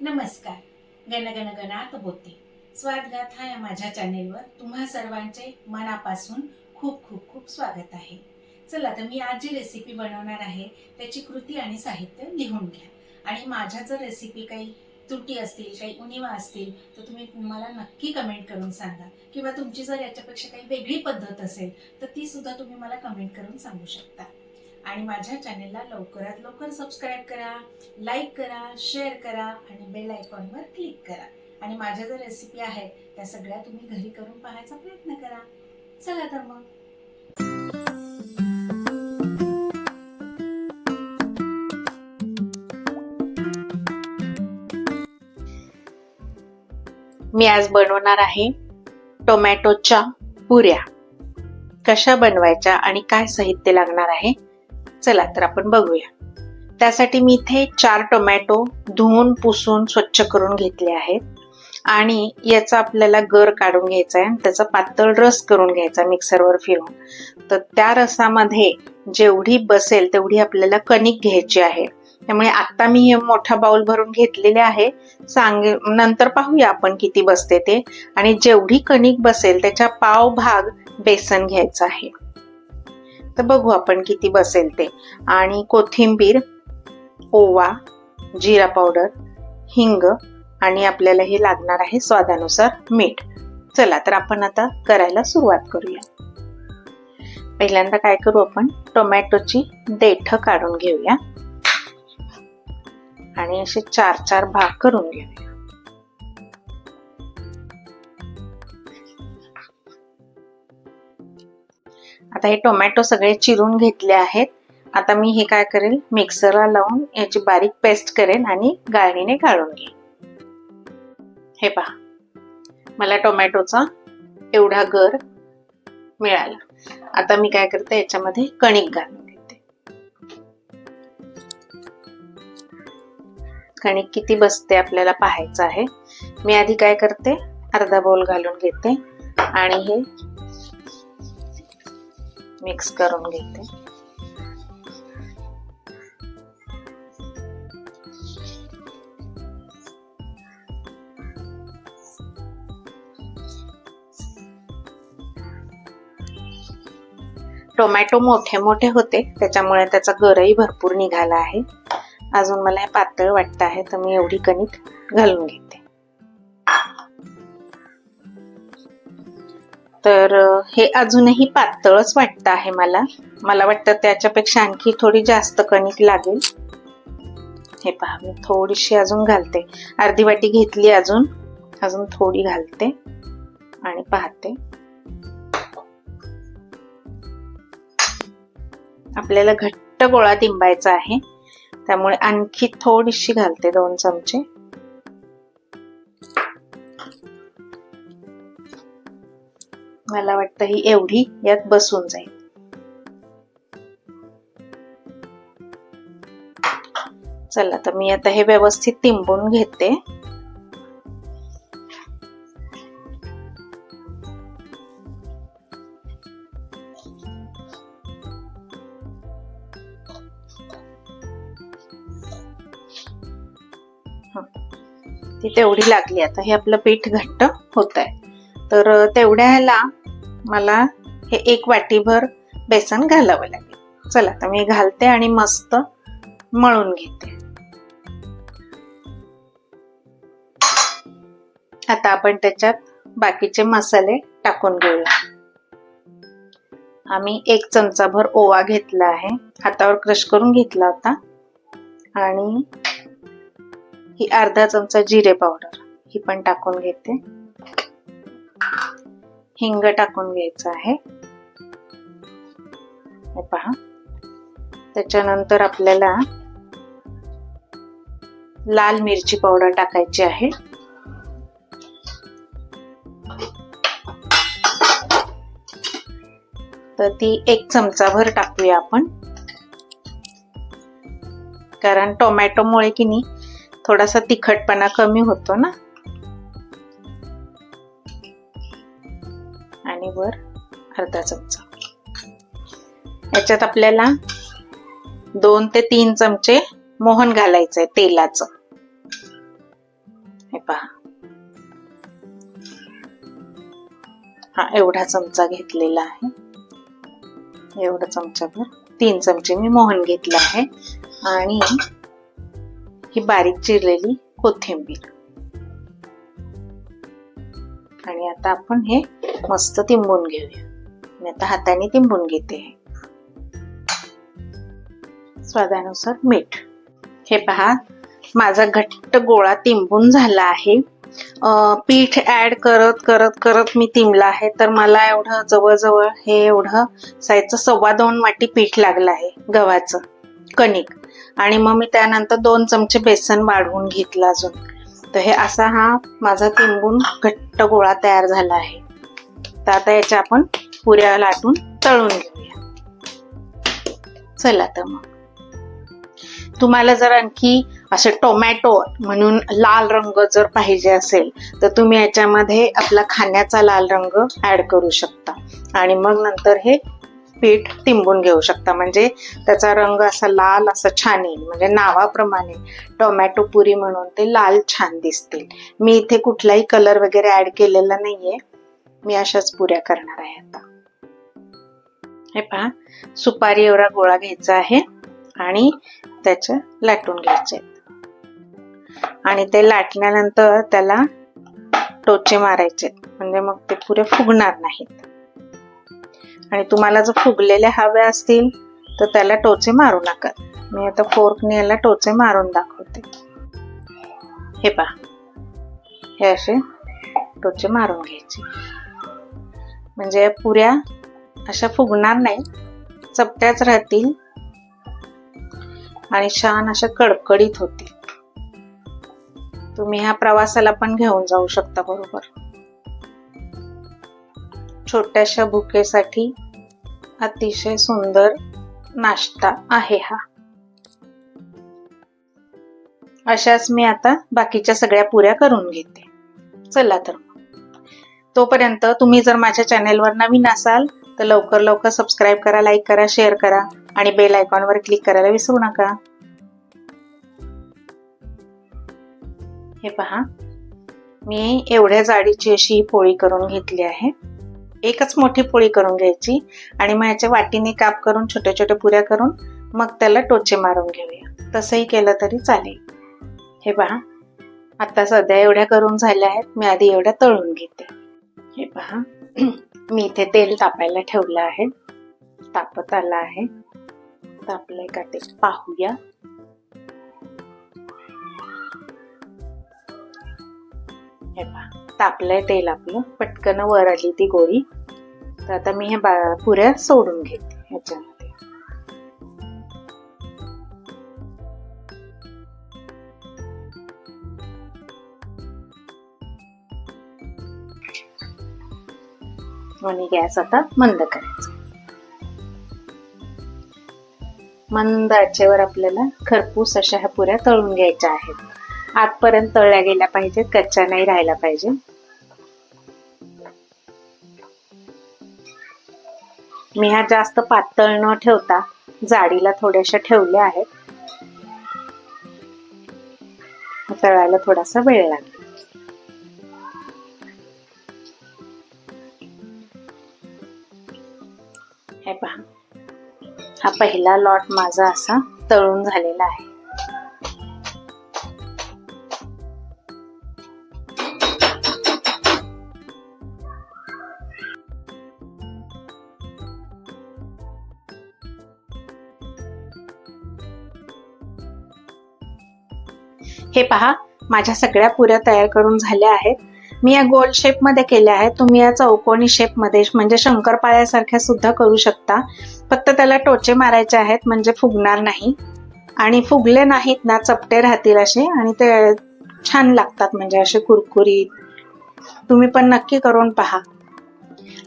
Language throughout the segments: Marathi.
नमस्कार. गणगण गण गणात बोते स्वागत या माझ्या चॅनेलवर तुम्हा सर्वांचे मनापासून खूप खूप खूप स्वागत आहे. चला तर मी आज जी रेसिपी बनवणार आहे त्याची कृती आणि साहित्य लिहून घ्या. आणि माझ्या जर रेसिपी काही त्रुटी असतील काही उणिवा असतील तर तुम्ही मला नक्की कमेंट करून सांगा. किंवा तुमची जर याच्यापेक्षा काही वेगळी पद्धत असेल तर ती सुद्धा तुम्ही मला कमेंट करून सांगू शकता. आणि माझ्या चॅनेलला लवकरात लवकर सबस्क्राईब करा लाईक करा शेअर करा आणि बेल आयकॉनवर क्लिक करा. आणि माझ्या ज्या रेसिपी आहेत त्या सगळ्या तुम्ही घरी करून पाहायचा प्रयत्न करा. चला तर मग. मी आज बनवणार आहे टोमॅटोच्या पुऱ्या. कशा बनवायच्या आणि काय साहित्य लागणार आहे? चला तर आपण बघूया. त्यासाठी मी इथे चार टोमॅटो धुवून पुसून स्वच्छ करून घेतले आहेत. आणि याचा आपल्याला गर काढून घ्यायचा आहे आणि त्याचा पातळ रस करून घ्यायचा मिक्सरवर फिरून. तर त्या रसामध्ये जेवढी बसेल तेवढी आपल्याला कणिक घ्यायची आहे. त्यामुळे आता मी हे मोठा बाउल भरून घेतलेले आहे. सांगे नंतर पाहूया आपण किती बसते ते. आणि जेवढी कणिक बसेल त्याच्या पाव भाग बेसन घ्यायचा आहे. तर बघू आपण किती बसेल ते. आणि कोथिंबीर ओवा जिरा पावडर हिंग आणि आपल्याला हे लागणार आहे स्वादानुसार मीठ. चला तर आपण आता करायला सुरुवात करूया. पहिल्यांदा काय करू आपण? टोमॅटोची देठ काढून घेऊया. आणि असे चार चार भाग करून घेऊया. आता हे टोमॅटो सगळे चिरून घेतले आहेत. आता मी हे काय करेल? मिक्सरला लावून याची बारीक पेस्ट करेन आणि गाळणीने गाळून घेईन हे पहा. मला टोमॅटोचा एवढा गर मिळाला. आता मी काय करते? याच्यामध्ये कणिक घालून घेते. कणिक किती बसते आपल्याला पाहायचं आहे. मी आधी काय करते? अर्धा बोल घालून घेते. आणि हे मिक्स करून घेते. टोमॅटो मोठे मोठे होते त्याच्यामुळे त्याचा गरही भरपूर निघाला आहे. अजून मला हे पातळ वाटत आहे तर मी एवढी कणिक घालून घेते. तर हे अजूनही पातळच वाटतं आहे मला. मला वाटतं त्याच्यापेक्षा आणखी थोडी जास्त कणिक लागेल. हे पहा मी थोडीशी अजून घालते. अर्धी वाटी घेतली अजून. अजून थोडी घालते आणि पाहते. आपल्याला घट्ट गोळा तिंबायचा आहे. त्यामुळे आणखी थोडीशी घालते दोन चमचे. मला वाटतं ही एवढी यात बसून जाईल. चला तर मी आता हे व्यवस्थित तिंबून घेते. ती तेवढी लागली. आता हे आपलं पीठ घट्ट होत आहे तर तेवढ्या ह्याला मला हे एक वाटीभर बेसन घालावं लागेल. चला तर मी घालते आणि मस्त मळून घेते. आता आपण त्याच्यात बाकीचे मसाले टाकून घेऊया. आम्ही एक चमचाभर ओवा घेतला आहे. हातावर क्रश करून घेतला होता. आणि ही अर्धा चमचा जिरे पावडर ही पण टाकून घेते. हिंग टाकून घ्यायचं आहे. हे पहा. त्याच्यानंतर आपल्याला लाल मिरची पावडर टाकायची आहे. तर ती एक चमचाभर टाकूया आपण. कारण टोमॅटोमुळे की नाही थोडासा तिखटपणा कमी होतो ना. अर्धा चमचा याच्यात आपल्याला दोन ते तीन चमचे मोहन घालायचंय तेलाचं. हे पहा. हा एवढा चमचा घेतलेला आहे. एवढा चमचाभर तीन चमचे मी मोहन घेतला आहे. आणि ही बारीक चिरलेली कोथिंबीर. आणि आता आपण हे मस्त तिंबून घेऊया. मी आता हाताने तिंबून घेते. स्वादानुसार मीठ. हे पहा माझा घट्ट गोळा तिंबून झाला आहे. पीठ ऍड करत करत करत मी तिंबला आहे तर मला एवढं जवळजवळ हे एवढं साईजचं सव्वा दोन वाटी पीठ लागलं आहे गव्हाचं कणिक. आणि मग मी त्यानंतर दोन चमचे बेसन वाढवून घेतलं अजून. तर हे असा हा माझा तिंबून घट्ट गोळा तयार झाला आहे. तर आता याच्या आपण पुऱ्या लाटून तळून घेऊया. चला तर मग. तुम्हाला जर आणखी असे टोमॅटो म्हणून लाल रंग जर पाहिजे असेल तर तुम्ही याच्यामध्ये आपला खाण्याचा लाल रंग ऍड करू शकता. आणि मग नंतर हे पीठ तिंबून घेऊ शकता. म्हणजे त्याचा रंग असा लाल असा छान येईल. म्हणजे नावाप्रमाणे टोमॅटो पुरी म्हणून ते लाल छान दिसतील. मी इथे कुठलाही कलर वगैरे ऍड केलेला नाहीये. मी अशाच पुऱ्या करणार आहे आता. हे पहा सुपारी एवढा गोळा घ्यायचा आहे आणि त्याच्या लाटून घ्यायचे आणि ते लाटल्यानंतर त्याला टोचे मारायचे म्हणजे मग ते पुरे फुगणार नाहीत. आणि तुम्हाला जर फुगलेले हवे असतील तर त्याला टोचे मारू नका. मी आता फोर्कने याला टोचे मारून दाखवते. हे पहा. हे असे टोचे मारून घ्यायचे. म्हणजे पुऱ्या अशा फुगणार नाही. चपट्याच राहतील. आणि छान अशा कडकडीत होतील. तुम्ही ह्या प्रवासाला पण घेऊन जाऊ शकता बरोबर. छोट्याशा भुकेसाठी अतिशय सुंदर नाश्ता आहे हा. अशाच मी आता बाकीच्या सगळ्या पुऱ्या करून घेते. चला तर तोपर्यंत तुम्ही जर माझ्या चॅनेलवर नवीन असाल तर लवकर लवकर सबस्क्राईब करा लाईक करा शेअर करा आणि बेल आयकॉनवर क्लिक करायला विसरू नका. हे पहा. मी एवढ्या जाडीची अशी ही पोळी करून घेतली आहे. एकच मोठी पोळी करून घ्यायची आणि मग याच्या वाटीने काप करून छोट्या छोट्या पुऱ्या करून मग त्याला टोचे मारून घेऊया. तसंही केलं तरी चालेल. हे पहा. आता सध्या एवढ्या करून झाल्या आहेत. मी आधी एवढ्या तळून घेते. मी इथे तेल तापायला ठेवलं आहे. तापत आलं आहे. तापलंय का ते पाहूया. हे पहा तापलंय तेल आपलं. पटकन वर आली ती गोळी. तर आता मी हे बा- पुऱ्या सोडून घेते ह्याच्यामध्ये. आणि गॅस आता मंद करायचा. मंद आचेवर आपल्याला खरपूस अशा ह्या पुऱ्या तळून घ्यायच्या आहेत. आतपर्यंत तळल्या गेल्या पाहिजेत कच्च्या नाही राहिला पाहिजे मी ह्या जास्त पातळ न ठेवता जाडीला थोड्याशा ठेवल्या आहेत. तळायला थोडासा वेळ लागेल. हे पहा. हा पहिला लॉट माझा असा तळून झालेला आहे. हे पहा माझ्या सगळ्या पुऱ्या तयार करून झाल्या आहेत. मी या गोल शेपमध्ये केल्या आहेत. तुम्ही या चौकोनी शेपमध्ये म्हणजे शंकरपाळ्यासारख्या सुद्धा करू शकता. फक्त त्याला टोचे मारायचे आहेत म्हणजे फुगणार नाही. आणि फुगले नाहीत ना चपटे राहतील असे. आणि ते छान लागतात म्हणजे असे कुरकुरीत. तुम्ही पण नक्की करून पहा.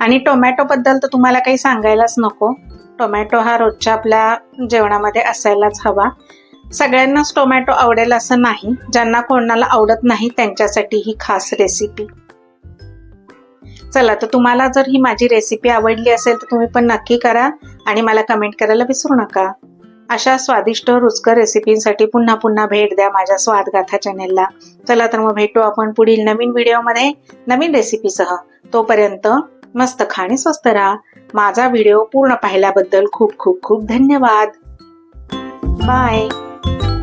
आणि टोमॅटो बद्दल तर तुम्हाला काही सांगायलाच नको. टोमॅटो हा रोजच्या आपल्या जेवणामध्ये असायलाच हवा. सगळ्यांनाच टोमॅटो आवडेल असं नाही ज्यांना कोणाला आवडत नाही त्यांच्यासाठी ही खास रेसिपी चला तर तुम्हाला जर ही माझी रेसिपी आवडली असेल तर तुम्ही पण नक्की करा आणि मला कमेंट करायला विसरू नका. अशा स्वादिष्ट रुचकर रेसिपींसाठी पुन्हा पुन्हा भेट द्या माझ्या स्वादगाथा चॅनेलला चला तर मग भेटू आपण पुढील नवीन व्हिडिओमध्ये नवीन रेसिपीसह तोपर्यंत मस्त खाणे स्वस्त राहा. माझा व्हिडिओ पूर्ण पाहिल्याबद्दल खूप खूप खूप धन्यवाद. Bye you